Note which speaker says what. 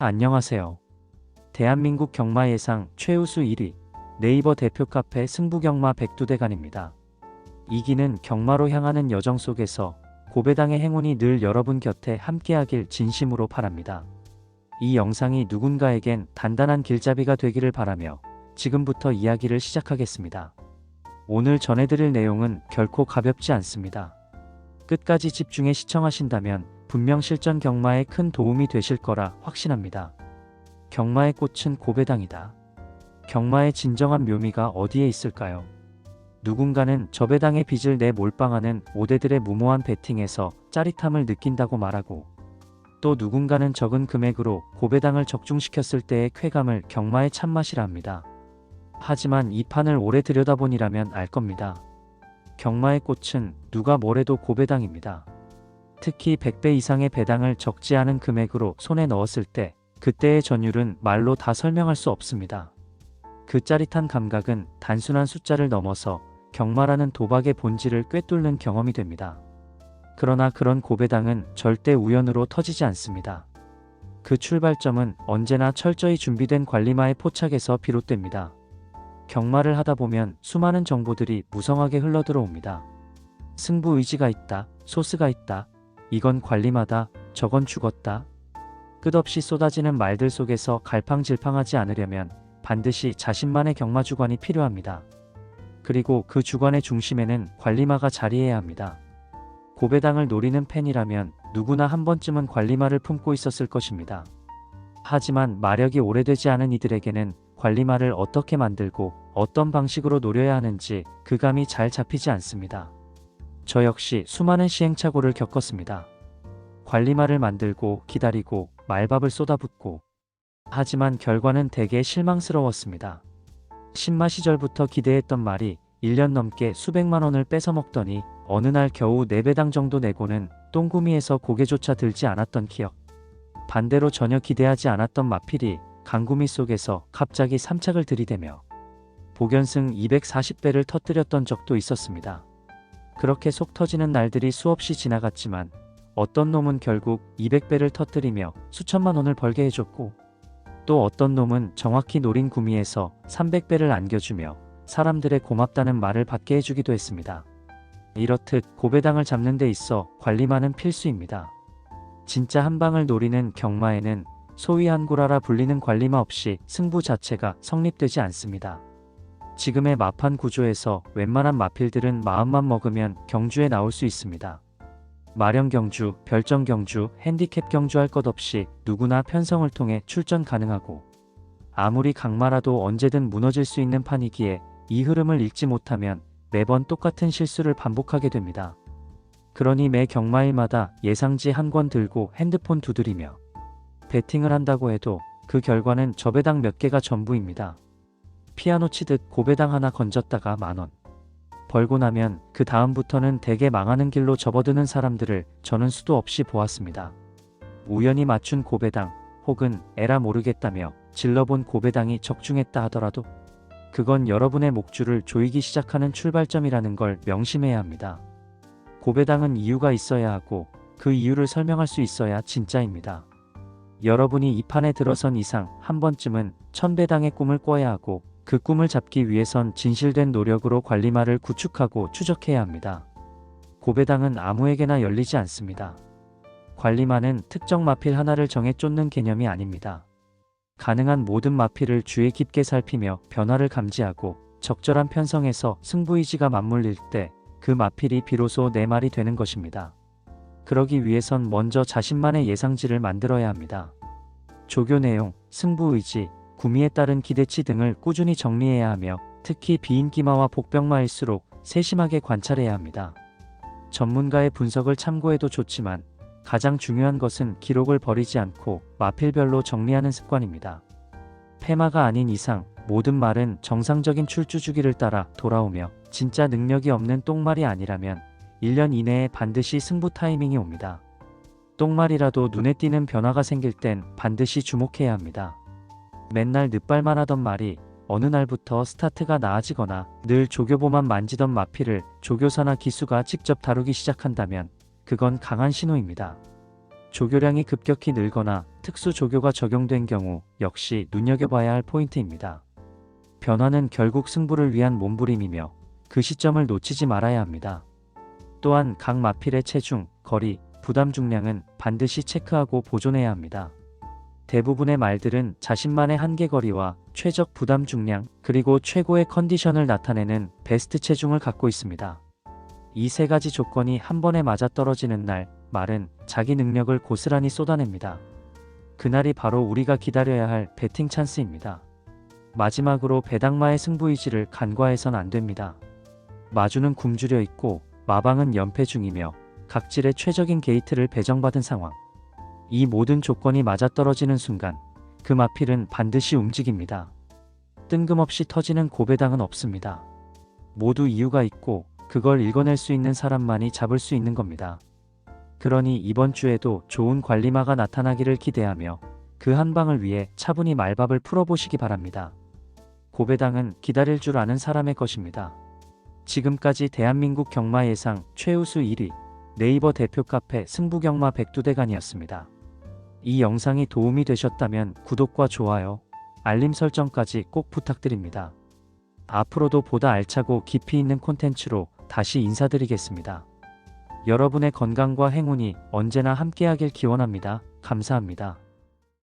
Speaker 1: 안녕하세요. 대한민국 경마 예상 최우수 1위 네이버 대표 카페 승부경마 백두대간입니다. 이기는 경마로 향하는 여정 속에서 고배당의 행운이 늘 여러분 곁에 함께하길 진심으로 바랍니다. 이 영상이 누군가에겐 단단한 길잡이가 되기를 바라며 지금부터 이야기를 시작하겠습니다. 오늘 전해드릴 내용은 결코 가볍지 않습니다. 끝까지 집중해 시청하신다면 분명 실전 경마에 큰 도움이 되실 거라 확신합니다. 경마의 꽃은 고배당이다. 경마의 진정한 묘미가 어디에 있을까요? 누군가는 저배당의 빚을 내 몰빵하는 오대들의 무모한 베팅에서 짜릿함을 느낀다고 말하고 또 누군가는 적은 금액으로 고배당을 적중시켰을 때의 쾌감을 경마의 참맛이라 합니다. 하지만 이 판을 오래 들여다보니라면 알 겁니다. 경마의 꽃은 누가 뭐래도 고배당입니다. 특히 100배 이상의 배당을 적지 않은 금액으로 손에 넣었을 때 그때의 전율은 말로 다 설명할 수 없습니다. 그 짜릿한 감각은 단순한 숫자를 넘어서 경마라는 도박의 본질을 꿰뚫는 경험이 됩니다. 그러나 그런 고배당은 절대 우연으로 터지지 않습니다. 그 출발점은 언제나 철저히 준비된 관리마의 포착에서 비롯됩니다. 경마를 하다 보면 수많은 정보들이 무성하게 흘러들어옵니다. 승부 의지가 있다, 소스가 있다, 이건 관리마다, 저건 죽었다. 끝없이 쏟아지는 말들 속에서 갈팡질팡하지 않으려면 반드시 자신만의 경마 주관이 필요합니다. 그리고 그 주관의 중심에는 관리마가 자리해야 합니다. 고배당을 노리는 팬이라면 누구나 한 번쯤은 관리마를 품고 있었을 것입니다. 하지만 마력이 오래되지 않은 이들에게는 관리마를 어떻게 만들고 어떤 방식으로 노려야 하는지 그 감이 잘 잡히지 않습니다. 저 역시 수많은 시행착오를 겪었습니다. 관리마를 만들고 기다리고 말밥을 쏟아붓고 하지만 결과는 대개 실망스러웠습니다. 신마 시절부터 기대했던 말이 1년 넘게 수백만 원을 뺏어 먹더니 어느 날 겨우 4배당 정도 내고는 똥구미에서 고개조차 들지 않았던 기억. 반대로 전혀 기대하지 않았던 마필이 강구미 속에서 갑자기 삼착을 들이대며 복연승 240배를 터뜨렸던 적도 있었습니다. 그렇게 속 터지는 날들이 수없이 지나갔지만 어떤 놈은 결국 200배를 터뜨리며 수천만 원을 벌게 해줬고 또 어떤 놈은 정확히 노린 구미에서 300배를 안겨주며 사람들의 고맙다는 말을 받게 해주기도 했습니다. 이렇듯 고배당을 잡는 데 있어 관리만은 필수입니다. 진짜 한 방을 노리는 경마에는 소위 한구라라 불리는 관리마 없이 승부 자체가 성립되지 않습니다. 지금의 마판 구조에서 웬만한 마필들은 마음만 먹으면 경주에 나올 수 있습니다. 마령 경주, 별정 경주, 핸디캡 경주 할 것 없이 누구나 편성을 통해 출전 가능하고 아무리 강마라도 언제든 무너질 수 있는 판이기에 이 흐름을 읽지 못하면 매번 똑같은 실수를 반복하게 됩니다. 그러니 매 경마일마다 예상지 한 권 들고 핸드폰 두드리며 베팅을 한다고 해도 그 결과는 저배당 몇 개가 전부입니다. 피아노 치듯 고배당 하나 건졌다가 만원. 벌고 나면 그 다음부터는 대개 망하는 길로 접어드는 사람들을 저는 수도 없이 보았습니다. 우연히 맞춘 고배당 혹은 에라 모르겠다며 질러본 고배당이 적중했다 하더라도 그건 여러분의 목줄을 조이기 시작하는 출발점이라는 걸 명심해야 합니다. 고배당은 이유가 있어야 하고 그 이유를 설명할 수 있어야 진짜입니다. 여러분이 이 판에 들어선 이상 한 번쯤은 천배당의 꿈을 꿔야 하고 그 꿈을 잡기 위해선 진실된 노력으로 관리마를 구축하고 추적해야 합니다. 고배당은 아무에게나 열리지 않습니다. 관리마는 특정 마필 하나를 정해 쫓는 개념이 아닙니다. 가능한 모든 마필을 주의 깊게 살피며 변화를 감지하고 적절한 편성에서 승부의지가 맞물릴 때 그 마필이 비로소 내 말이 되는 것입니다. 그러기 위해선 먼저 자신만의 예상지를 만들어야 합니다. 조교 내용, 승부의지, 구미에 따른 기대치 등을 꾸준히 정리해야 하며 특히 비인기마와 복병마일수록 세심하게 관찰해야 합니다. 전문가의 분석을 참고해도 좋지만 가장 중요한 것은 기록을 버리지 않고 마필별로 정리하는 습관입니다. 패마가 아닌 이상 모든 말은 정상적인 출주 주기를 따라 돌아오며 진짜 능력이 없는 똥말이 아니라면 1년 이내에 반드시 승부 타이밍이 옵니다. 똥말이라도 눈에 띄는 변화가 생길 땐 반드시 주목해야 합니다. 맨날 늦발만 하던 말이 어느 날부터 스타트가 나아지거나 늘 조교보만 만지던 마필을 조교사나 기수가 직접 다루기 시작한다면 그건 강한 신호입니다. 조교량이 급격히 늘거나 특수 조교가 적용된 경우 역시 눈여겨봐야 할 포인트입니다. 변화는 결국 승부를 위한 몸부림이며 그 시점을 놓치지 말아야 합니다. 또한 각 마필의 체중, 거리, 부담 중량은 반드시 체크하고 보존해야 합니다. 대부분의 말들은 자신만의 한계 거리와 최적 부담 중량, 그리고 최고의 컨디션을 나타내는 베스트 체중을 갖고 있습니다. 이 세 가지 조건이 한 번에 맞아떨어지는 날, 말은 자기 능력을 고스란히 쏟아냅니다. 그날이 바로 우리가 기다려야 할 배팅 찬스입니다. 마지막으로 배당마의 승부의지를 간과해선 안 됩니다. 마주는 굶주려 있고 마방은 연패 중이며 각질의 최적인 게이트를 배정받은 상황. 이 모든 조건이 맞아떨어지는 순간 그 마필은 반드시 움직입니다. 뜬금없이 터지는 고배당은 없습니다. 모두 이유가 있고 그걸 읽어낼 수 있는 사람만이 잡을 수 있는 겁니다. 그러니 이번 주에도 좋은 관리마가 나타나기를 기대하며 그 한 방을 위해 차분히 말밥을 풀어보시기 바랍니다. 고배당은 기다릴 줄 아는 사람의 것입니다. 지금까지 대한민국 경마 예상 최우수 1위 네이버 대표 카페 승부경마 백두대간이었습니다. 이 영상이 도움이 되셨다면 구독과 좋아요, 알림 설정까지 꼭 부탁드립니다. 앞으로도 보다 알차고 깊이 있는 콘텐츠로 다시 인사드리겠습니다. 여러분의 건강과 행운이 언제나 함께하길 기원합니다. 감사합니다.